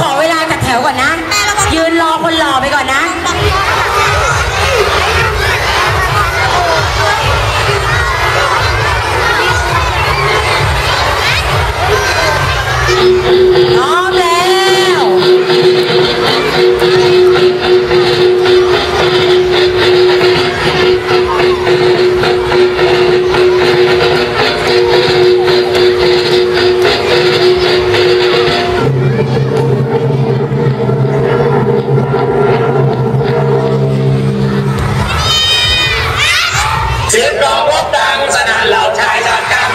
ขอเวลาจัดแถวก่อนนะ ยืนรอคนรอไปก่อนนะ ยอมพบดังสนั่นเหล่าชายชาติ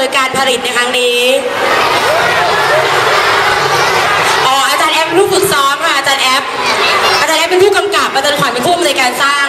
ผู้อำนวยการผลิตในครั้งนี้ อ๋ออาจารย์แอปผู้ฝึกซ้อมค่ะอาจารย์แอปอาจารย์แอปเป็นผู้กำกับอาจารย์ขวัญเป็นผู้อำนวยการสร้าง